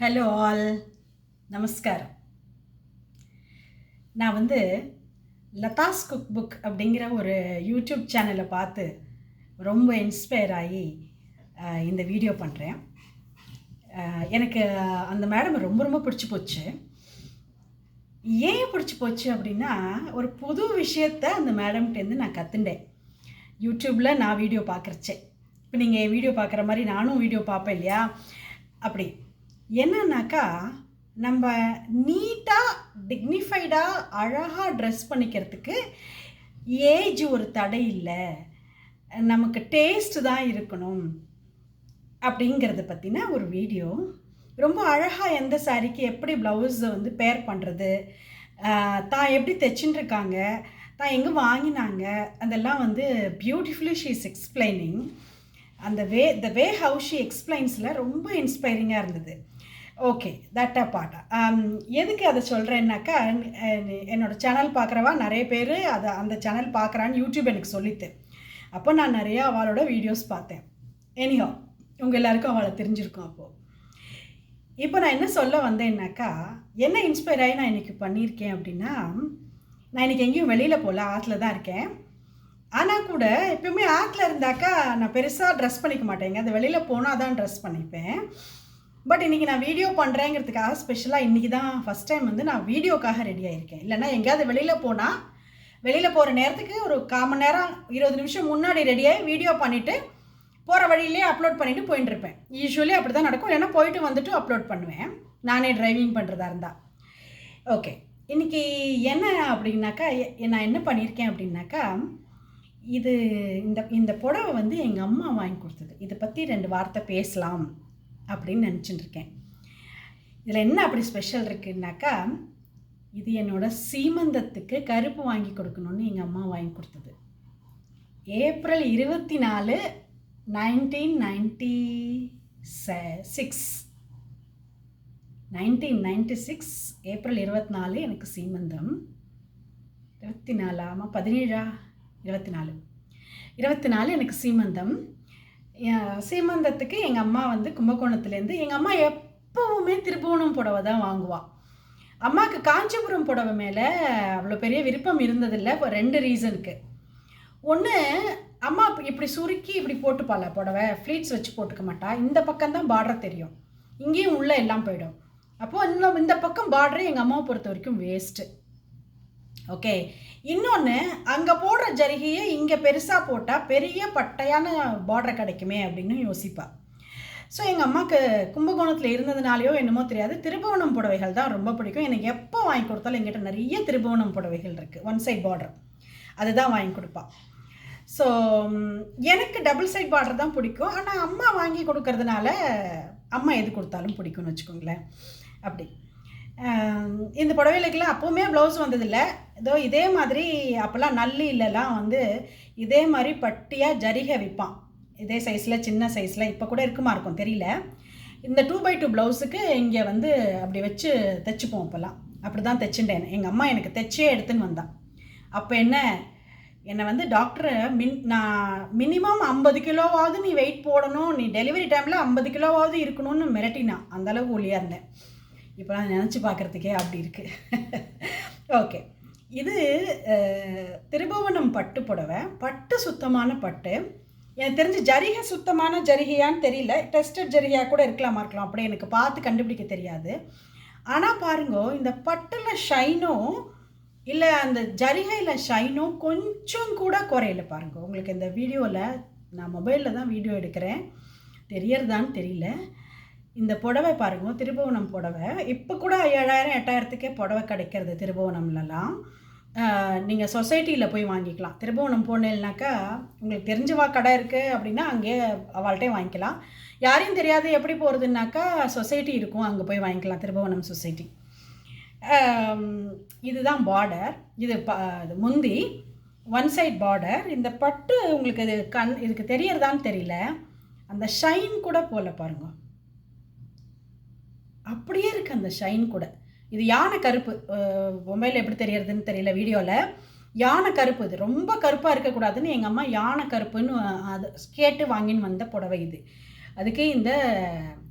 Hello all நமஸ்காரம். நான் வந்து லதாஸ் குக் புக் அப்படிங்கிற ஒரு யூடியூப் சேனலை பார்த்து ரொம்ப இன்ஸ்பயர் ஆகி இந்த வீடியோ பண்ணுறேன் எனக்கு அந்த மேடம் ரொம்ப ரொம்ப பிடிச்சி போச்சு. ஏன் பிடிச்சி போச்சு அப்படின்னா ஒரு புது விஷயத்த அந்த மேடம்கிட்டேருந்து நான் கற்றுண்டேன் யூடியூப்பில் நான் வீடியோ பார்க்குறச்சே. இப்போ நீங்கள் வீடியோ பார்க்குற மாதிரி நானும் வீடியோ பார்ப்பேன் இல்லையா? அப்படி. என்னன்னாக்கா நம்ம நீட்டாக டிக்னிஃபைடாக அழகாக ட்ரெஸ் பண்ணிக்கிறதுக்கு ஏஜ் ஒரு தடை இல்லை. நமக்கு டேஸ்ட் தான் இருக்கணும். அப்படிங்கிறத பற்றின ஒரு வீடியோ ரொம்ப அழகாக எந்த சாரிக்கு எப்படி ப்ளவுஸை வந்து பேர் பண்ணுறது தான் எப்படி தைச்சுன்னு தான் எங்கே வாங்கினாங்க அதெல்லாம் வந்து பியூட்டிஃபுல்லி ஷீ இஸ் எக்ஸ்பிளைனிங் அந்த வே த வே ஹவு ஷி எக்ஸ்பிளைன்ஸில் ரொம்ப இன்ஸ்பைரிங்காக இருந்தது. ஓகே தட் அ பார்ட் எதுக்கு அதை சொல்கிறேன்னாக்கா என்னோட சேனல் பார்க்குறவா நிறைய பேர் அதை அந்த சேனல் பார்க்குறான்னு யூடியூப் எனக்கு சொல்லித்து அப்போ நான் நிறையா அவளோட வீடியோஸ் பார்த்தேன். எனிஹோ உங்கள் எல்லாருக்கும் அவளை தெரிஞ்சிருக்கும் அப்போது இப்போ நான் என்ன சொல்ல வந்தேன்னாக்கா என்ன இன்ஸ்பயர் ஆகி நான் இன்றைக்கி பண்ணியிருக்கேன் அப்படின்னா நான் இன்றைக்கி எங்கேயும் வெளியில் போகல ஆற்றுல தான் இருக்கேன். ஆனால் கூட எப்பயுமே ஆற்றுல இருந்தாக்கா நான் பெருசாக ட்ரெஸ் பண்ணிக்க மாட்டேங்க. அது வெளியில் போனால் தான் ட்ரெஸ் பண்ணிப்பேன். பட் இன்றைக்கி நான் வீடியோ பண்ணுறேங்கிறதுக்காக ஸ்பெஷலாக இன்றைக்கி தான் ஃபஸ்ட் டைம் வந்து நான் வீடியோக்காக ரெடி ஆகியிருக்கேன் இல்லைன்னா எங்கேயாவது வெளியில் போனால் வெளியில் போகிற நேரத்துக்கு ஒரு கால் மணி நேரம் இருபது நிமிஷம் முன்னாடி ரெடியாகி வீடியோ பண்ணிவிட்டு போகிற வழியிலே அப்லோட் பண்ணிவிட்டு போயின்னு இருப்பேன். யூஸ்வலி அப்படி தான் நடக்கும். இல்லைன்னா போயிட்டு வந்துட்டு அப்லோட் பண்ணுவேன். நானே டிரைவிங் பண்ணுறதா இருந்தால் ஓகே இன்றைக்கி என்ன அப்படின்னாக்கா எ- நான் என்ன பண்ணியிருக்கேன் அப்படின்னாக்கா இது இந்த இந்த புடவை வந்து எங்கள் அம்மா வாங்கி கொடுத்தது. இதை பற்றி ரெண்டு வார்த்தை பேசலாம். அப்படின்னு நினச்சிட்டு இருக்கேன் இதில் என்ன அப்படி ஸ்பெஷல் இருக்குன்னாக்கா இது என்னோடய சீமந்தத்துக்கு கருப்பு வாங்கி கொடுக்கணும்னு எங்கள் அம்மா வாங்கி கொடுத்தது. ஏப்ரல் இருபத்தி நாலு nineteen ninety six nineteen ninety six April இருபத்தி நாலு எனக்கு சீமந்தம். இருபத்தி நாலு ஆமாம் பதினேழா? இருபத்தி நாலு இருபத்தி நாலு எனக்கு சீமந்தம். சீமந்தத்துக்கு எங்கள் அம்மா வந்து கும்பகோணத்துலேருந்து எங்கள் அம்மா எப்போவுமே திருபுவனம் புடவை தான் வாங்குவாள் அம்மாவுக்கு காஞ்சிபுரம் புடவை மேலே அவ்வளோ பெரிய விருப்பம் இருந்ததில்லை இப்போ ரெண்டு ரீசனுக்கு ஒன்று அம்மா இப்படி சுருக்கி இப்படி போட்டுப்பாள புடவை? ஃப்ளீட்ஸ் வச்சு போட்டுக்க மாட்டா. இந்த பக்கம் தான் பார்டர் தெரியும். இங்கேயும் உள்ளே எல்லாம் போயிடும். அப்போது இன்னும் இந்த பக்கம் பார்டர் எங்கள் அம்மாவை பொறுத்த வரைக்கும் வேஸ்ட்டு ஓகே இன்னொன்று அங்கே போடுற ஜரிகையை இங்கே பெருசாக போட்டால் பெரிய பட்டையான பார்டர் கிடைக்குமே அப்படின்னு யோசிப்பாள் ஸோ எங்கள் அம்மாவுக்கு கும்பகோணத்தில் இருந்ததுனாலையோ என்னமோ தெரியாது. திருபுவனம் புடவைகள் தான் ரொம்ப பிடிக்கும். எனக்கு எப்போ வாங்கி கொடுத்தாலும் எங்கிட்ட நிறைய திருபுவனம் புடவைகள் இருக்குது ஒன் சைட் பார்டர் அதுதான் வாங்கி கொடுப்பாள் ஸோ எனக்கு டபுள் சைட் பார்டர் தான் பிடிக்கும். ஆனால் அம்மா வாங்கி கொடுக்கறதுனால அம்மா எது கொடுத்தாலும் பிடிக்கும்னு வச்சுக்கோங்களேன். அப்படி. இந்த புடவைகளுக்கெல்லாம் அப்போவுமே ப்ளவுஸ் வந்ததில்லை. ஏதோ இதே மாதிரி அப்போல்லாம் நல்லிலலாம் வந்து இதே மாதிரி பட்டியாக ஜரிகை விற்பான். இதே சைஸில் சின்ன சைஸில் இப்போ கூட இருக்குமா இருக்கும் தெரியல. இந்த டூ பை டூ ப்ளவுஸுக்கு இங்கே வந்து அப்படி வச்சு தைச்சிப்போம் அப்போல்லாம். அப்படி தான் தைச்சுட்டேன். எங்கள் அம்மா எனக்கு தைச்சே எடுத்துன்னு வந்தான் அப்போ என்ன என்னை வந்து டாக்டர் மின் நான் மினிமம் ஐம்பது கிலோவாவது நீ வெயிட் போடணும் நீ டெலிவரி டைமில் ஐம்பது கிலோவாவது இருக்கணும்னு மிரட்டினான் அந்தளவுக்கு ஒளியாக இருந்தேன். இப்போ நான் நினச்சி பார்க்குறதுக்கே அப்படி இருக்குது ஓகே இது திருபுவனம் பட்டு புடவை. பட்டு சுத்தமான பட்டு. எனக்கு தெரிஞ்சு ஜரிகை சுத்தமான ஜரிகையான்னு தெரியல. டெஸ்டட் ஜரிகையாக கூட இருக்கலாமா இருக்கலாம். அப்படி எனக்கு பார்த்து கண்டுபிடிக்க தெரியாது. ஆனால் பாருங்க இந்த பட்டில் ஷைனும் இல்லை அந்த ஜரிகையில் ஷைனும் கொஞ்சம் கூட குறையல பாருங்க. உங்களுக்கு இந்த வீடியோவில் நான் மொபைலில் தான் வீடியோ எடுக்கிறேன். தெரியறதான்னு தெரியல. இந்த புடவை பாருங்க திருபுவனம் புடவை. இப்போ கூட ஏழாயிரம் எட்டாயிரத்துக்கே புடவை கிடைக்கிறது திருபுவனம்லலாம். நீங்கள் சொசைட்டியில் போய் வாங்கிக்கலாம். திருபுவனம் போனேன்னாக்கா உங்களுக்கு தெரிஞ்சவா கடை இருக்குது அப்படின்னா அங்கேயே அவள்கிட்டே வாங்கிக்கலாம். யாரையும் தெரியாது எப்படி போகிறதுனாக்கா சொசைட்டி இருக்கும் அங்கே போய் வாங்கிக்கலாம் திருபுவனம் சொசைட்டி. இதுதான் பார்டர் இது ப இது முந்தி ஒன் சைட் பார்டர் இந்த பட்டு உங்களுக்கு இது கண் இதுக்கு தெரியறதான்னு தெரியல. அந்த ஷைன் கூட போல பாருங்க. அப்படியே இருக்கு அந்த ஷைன் கூட. இது யானை கருப்பு. மொபைலில் எப்படி தெரியறதுன்னு தெரியல வீடியோவில் யானை கருப்பு இது. ரொம்ப கருப்பாக இருக்கக்கூடாதுன்னு எங்கள் அம்மா யானை கருப்புன்னு அது கேட்டு வாங்கின்னு வந்த புடவை இது. அதுக்கு இந்த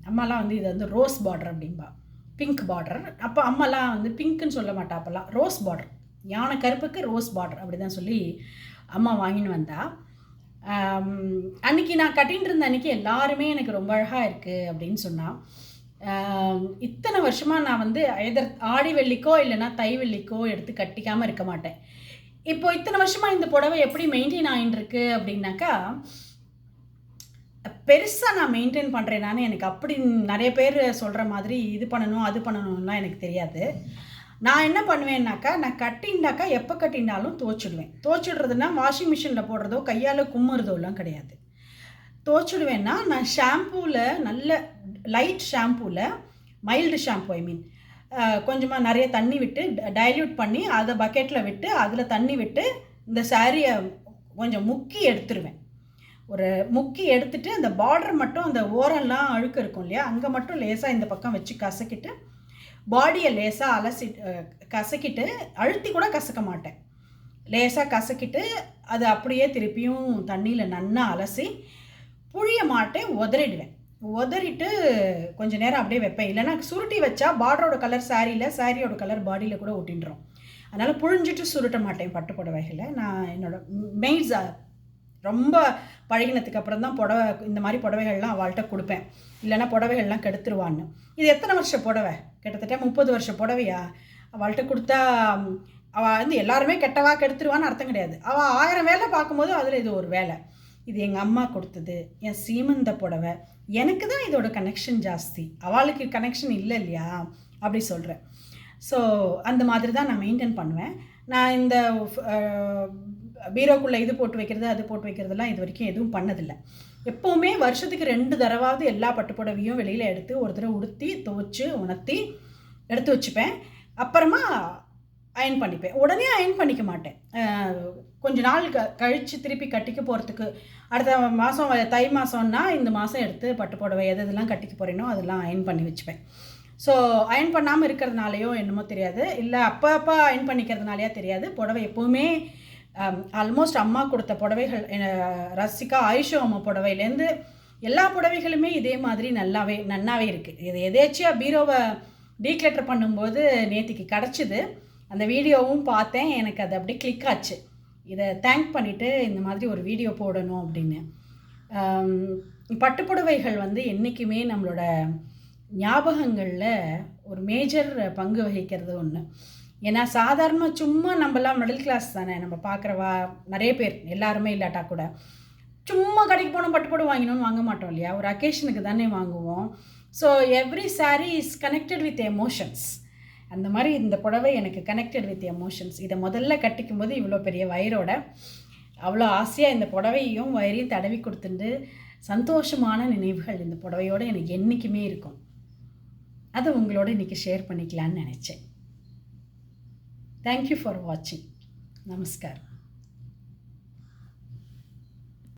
அம்மாலாம் வந்து இது வந்து ரோஸ் பார்டர் அப்படிம்பா. பிங்க் பார்டர் அப்போ அம்மாலாம் வந்து பிங்க்குன்னு சொல்ல மாட்டா அப்போல்லாம் ரோஸ் பார்டர் யானை கருப்புக்கு ரோஸ் பார்டர் அப்படி தான் சொல்லி அம்மா வாங்கின்னு வந்தா. அன்னைக்கு நான் கட்டின்னு இருந்த அன்னைக்கு எல்லாருமே எனக்கு ரொம்ப அழகாக இருக்குது அப்படின்னு சொன்னான் இத்தனை வருஷமாக நான் வந்து எதர் ஆடி வெள்ளிக்கோ இல்லைன்னா தை வெள்ளிக்கோ எடுத்து கட்டிக்காமல் இருக்க மாட்டேன். இப்போ இத்தனை வருஷமாக இந்த புடவை எப்படி மெயின்டைன் ஆகிட்டு இருக்கு அப்படின்னாக்கா பெருசாக நான் மெயின்டைன் பண்ணுறேனான்னு எனக்கு அப்படி நிறைய பேர் சொல்கிற மாதிரி இது பண்ணணும் அது பண்ணணும்லாம் எனக்கு தெரியாது. நான் என்ன பண்ணுவேன்னாக்கா நான் கட்டினாக்கா எப்போ கட்டினாலும் துவச்சிடுவேன். துவச்சிடுறதுன்னா வாஷிங் மிஷினில் போடுறதோ கையால் கும்முறதோலாம் கிடையாது. துவச்சிடுவேன்னா நான் ஷாம்பூவில் நல்ல லைட் ஷாம்பூவில் மைல்டு ஷாம்பு ஐ மீன் கொஞ்சமாக நிறைய தண்ணி விட்டு டைல்யூட் பண்ணி அதை பக்கெட்டில் விட்டு அதில் தண்ணி விட்டு இந்த சாரியை கொஞ்சம் முக்கி எடுத்துருவேன். ஒரு முக்கி எடுத்துட்டு அந்த பார்டர் மட்டும் அந்த ஓரம்லாம் அழுக்கு இருக்கும் இல்லையா அங்கே மட்டும் லேசாக இந்த பக்கம் வச்சு கசக்கிட்டு பாடியை லேசாக அலசி கசக்கிட்டு அழுத்தி கூட கசக்க மாட்டேன். லேசாக கசக்கிட்டு அது அப்படியே திருப்பியும் தண்ணியில் நன்னா அலசி புழிய மாட்டேன் உதறிடுவேன். உதறிட்டு கொஞ்ச நேரம் அப்படியே வைப்பேன். இல்லைனா சுருட்டி வச்சா பார்டரோட கலர் சாரியில் சாரியோட கலர் பாடியில் கூட ஒட்டின்றோம். அதனால் புழிஞ்சிட்டு சுருட்ட மாட்டேன் பட்டு புடவைகளை நான் என்னோட மெய்ட்ஸ் ரொம்ப பழகினதுக்கு அப்புறம் தான் புடவை இந்த மாதிரி புடவைகள்லாம் அவள்கிட்ட கொடுப்பேன். இல்லைன்னா புடவைகள்லாம் கெடுத்துருவான்னு. இது எத்தனை வருஷம் புடவை? கிட்டத்தட்ட முப்பது வருஷ புடவையா? அவள்கிட்ட கொடுத்தா அவள் வந்து எல்லாருமே கெட்டவா கெடுத்துருவான்னு அர்த்தம் கிடையாது. அவள் ஆயிரம் வேலை பார்க்கும்போது அதில் இது ஒரு வேலை. இது எங்கள் அம்மா கொடுத்தது என் சீமந்த புடவை. எனக்கு தான் இதோட கனெக்ஷன் ஜாஸ்தி. அவளுக்கு கனெக்ஷன் இல்லை இல்லையா? அப்படி சொல்கிறேன் ஸோ அந்த மாதிரி தான் நான் மெயின்டைன் பண்ணுவேன். நான் இந்த பீரோக்குள்ளே இது போட்டு வைக்கிறது அது போட்டு வைக்கிறதுலாம் இது வரைக்கும் எதுவும் பண்ணதில்லை. எப்போவுமே வருஷத்துக்கு ரெண்டு தடவாவது எல்லா பட்டு புடவையும் வெளியில் எடுத்து ஒரு தடவை உடுத்தி துவைச்சு உணர்த்தி எடுத்து வச்சுப்பேன். அப்புறமா அயன் பண்ணிப்பேன். உடனே அயன் பண்ணிக்க மாட்டேன். கொஞ்ச நாள் க கழித்து திருப்பி கட்டிக்க போகிறதுக்கு அடுத்த மாதம் தை மாதம்னா இந்த மாதம் எடுத்து பட்டு புடவை எது எதெல்லாம் கட்டிக்க போகிறேனோ அதெல்லாம் அயன் பண்ணி வச்சுப்பேன். ஸோ அயன் பண்ணாமல் இருக்கிறதுனாலையோ என்னமோ தெரியாது. இல்லை அப்போ அப்போ அயன் பண்ணிக்கிறதுனாலையா தெரியாது. புடவை எப்போவுமே ஆல்மோஸ்ட் அம்மா கொடுத்த புடவைகள் ரசிகா ஆயுஷோ அம்மா புடவையிலேருந்து எல்லா புடவைகளுமே இதே மாதிரி நல்லாவே நன்னாவே இருக்குது இது எதேச்சியாக பீரோவை டீக்ளெட்டர் பண்ணும்போது நேத்திக்கு கிடச்சிது. அந்த வீடியோவும் பார்த்தேன். எனக்கு அது அப்படியே கிளிக் ஆச்சு. இதை தேங்க் பண்ணிவிட்டு இந்த மாதிரி ஒரு வீடியோ போடணும் அப்படின்னு. பட்டுப்புடவைகள் வந்து என்றைக்குமே நம்மளோட ஞாபகங்களில் ஒரு மேஜர் பங்கு வகிக்கிறது ஒன்று ஏன்னா சாதாரணமாக சும்மா நம்மலாம் மிடில் கிளாஸ் தானே நம்ம பார்க்குறவா நிறைய பேர் எல்லாருமே இல்லாட்டா கூட சும்மா கடைக்கு போனோம் பட்டுப்போடு வாங்கினோம்னு வாங்க மாட்டோம் இல்லையா? ஒரு அக்கேஷனுக்கு தானே வாங்குவோம். So every saree is connected with emotions அந்த மாதிரி இந்த புடவை எனக்கு கனெக்டட் வித் எமோஷன்ஸ் இதை முதல்ல கட்டிக்கும் போது இவ்வளோ பெரிய வயிறோட அவ்வளோ ஆசையாக இந்த புடவையும் வயிறையும் தடவி கொடுத்துட்டு சந்தோஷமான நினைவுகள் இந்த புடவையோட எனக்கு என்றைக்குமே இருக்கும். அதை உங்களோட இன்றைக்கி ஷேர் பண்ணிக்கலான்னு நினச்சேன். தேங்க்யூ ஃபார் வாட்சிங் நமஸ்காரம்.